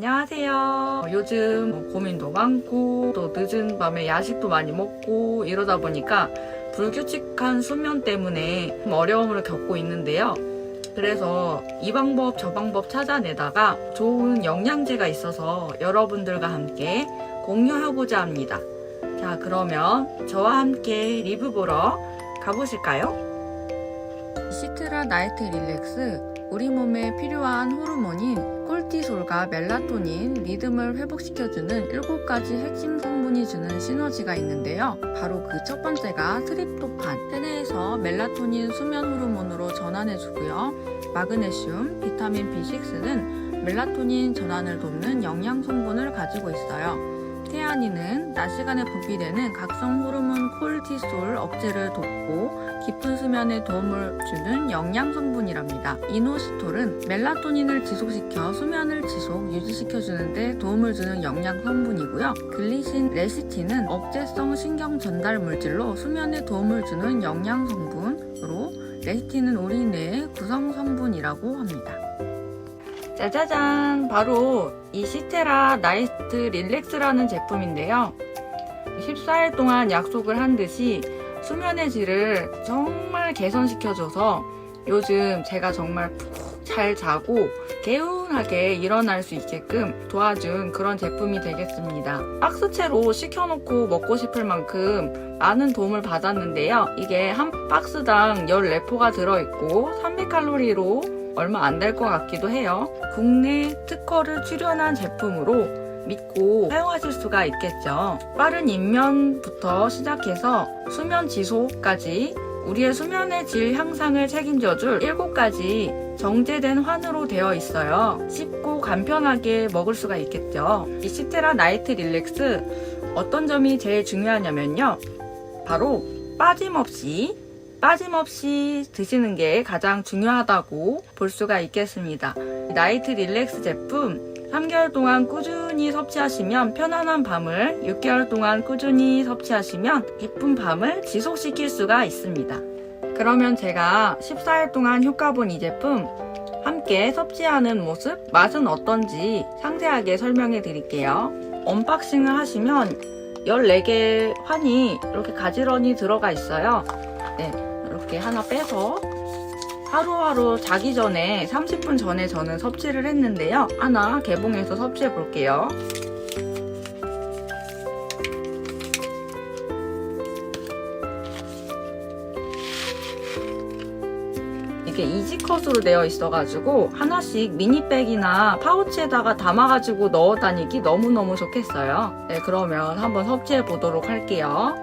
안녕하세요. 요즘 뭐 고민도 많고 또 늦은 밤에 야식도 많이 먹고 이러다 보니까 불규칙한 수면 때문에 좀 어려움을 겪고 있는데요. 그래서 이 방법 저 방법 찾아내다가 좋은 영양제가 있어서 여러분들과 함께 공유하고자 합니다. 자, 그러면 저와 함께 리뷰 보러 가보실까요? 시트라 나이트 릴렉스 우리 몸에 필요한 호르몬인 콜티솔과 멜라토닌, 리듬을 회복시켜주는 7가지 핵심 성분이 주는 시너지가 있는데요. 바로 그 첫 번째가 트립토판, 체내에서 멜라토닌 수면 호르몬으로 전환해주고요. 마그네슘, 비타민 B6는 멜라토닌 전환을 돕는 영양 성분을 가지고 있어요. 태아닌은 낮 시간에 분비되는 각성 호르몬 콜티솔 억제를 돕고 깊은 수면에 도움을 주는 영양 성분이랍니다. 이노시톨은 멜라토닌을 지속시켜 수면을 지속 유지시켜주는데 도움을 주는 영양 성분이고요. 글리신 레시틴은 억제성 신경 전달 물질로 수면에 도움을 주는 영양 성분으로 레시틴은 우리 뇌의 구성 성분이라고 합니다. 짜자잔! 바로 이 시테라 나이트 릴렉스라는 제품인데요. 14일 동안 약속을 한 듯이 수면의 질을 정말 개선시켜줘서 요즘 제가 정말 푹 잘 자고 개운하게 일어날 수 있게끔 도와준 그런 제품이 되겠습니다. 박스채로 시켜놓고 먹고 싶을 만큼 많은 도움을 받았는데요. 이게 한 박스당 14포가 들어있고 300칼로리로 얼마 안 될 것 같기도 해요. 국내 특허를 출연한 제품으로 믿고 사용하실 수가 있겠죠. 빠른 입면부터 시작해서 수면 지속까지 우리의 수면의 질 향상을 책임져줄 7가지 정제된 환으로 되어 있어요. 쉽고 간편하게 먹을 수가 있겠죠. 이 시테라 나이트 릴렉스 어떤 점이 제일 중요하냐면요. 바로 빠짐없이 빠짐없이 드시는 게 가장 중요하다고 볼 수가 있겠습니다. 나이트 릴렉스 제품 3개월 동안 꾸준히 섭취하시면 편안한 밤을 6개월 동안 꾸준히 섭취하시면 기쁜 밤을 지속시킬 수가 있습니다. 그러면 제가 14일 동안 효과 본 이 제품 함께 섭취하는 모습, 맛은 어떤지 상세하게 설명해 드릴게요. 언박싱을 하시면 14개 환이 이렇게 가지런히 들어가 있어요. 네, 이렇게 하나 빼서 하루하루 자기 전에 30분 전에 저는 섭취를 했는데요. 하나 개봉해서 섭취해 볼게요. 이게 이지컷으로 되어 있어가지고 하나씩 미니백이나 파우치에다가 담아가지고 넣어 다니기 너무너무 좋겠어요. 네, 그러면 한번 섭취해 보도록 할게요.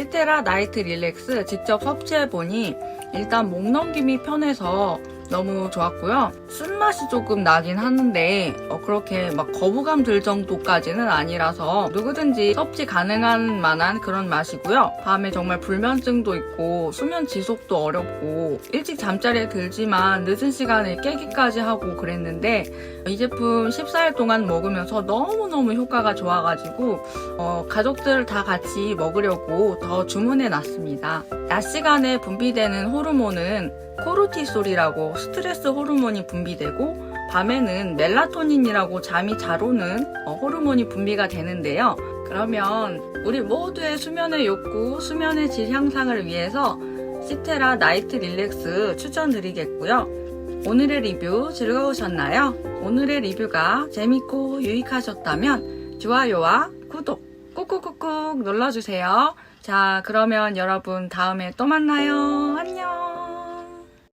시테라 나이트 릴렉스 직접 섭취해보니 일단 목 넘김이 편해서 너무 좋았고요. 쓴맛이 조금 나긴 하는데 어, 그렇게 막 거부감 들 정도까지는 아니라서 누구든지 섭취 가능한 만한 그런 맛이고요. 밤에 정말 불면증도 있고 수면 지속도 어렵고 일찍 잠자리에 들지만 늦은 시간에 깨기까지 하고 그랬는데 이 제품 14일 동안 먹으면서 너무너무 효과가 좋아가지고 어, 가족들 다 같이 먹으려고 더 주문해 놨습니다. 낮 시간에 분비되는 호르몬은 코르티솔이라고 스트레스 호르몬이 분비되고 밤에는 멜라토닌이라고 잠이 잘 오는 어, 호르몬이 분비가 되는데요. 그러면 우리 모두의 수면의 욕구, 수면의 질 향상을 위해서 시테라 나이트 릴렉스 추천드리겠고요. 오늘의 리뷰 즐거우셨나요? 오늘의 리뷰가 재밌고 유익하셨다면 좋아요와 구독 꾹꾹꾹꾹 눌러주세요. 자, 그러면 여러분 다음에 또 만나요. 안녕!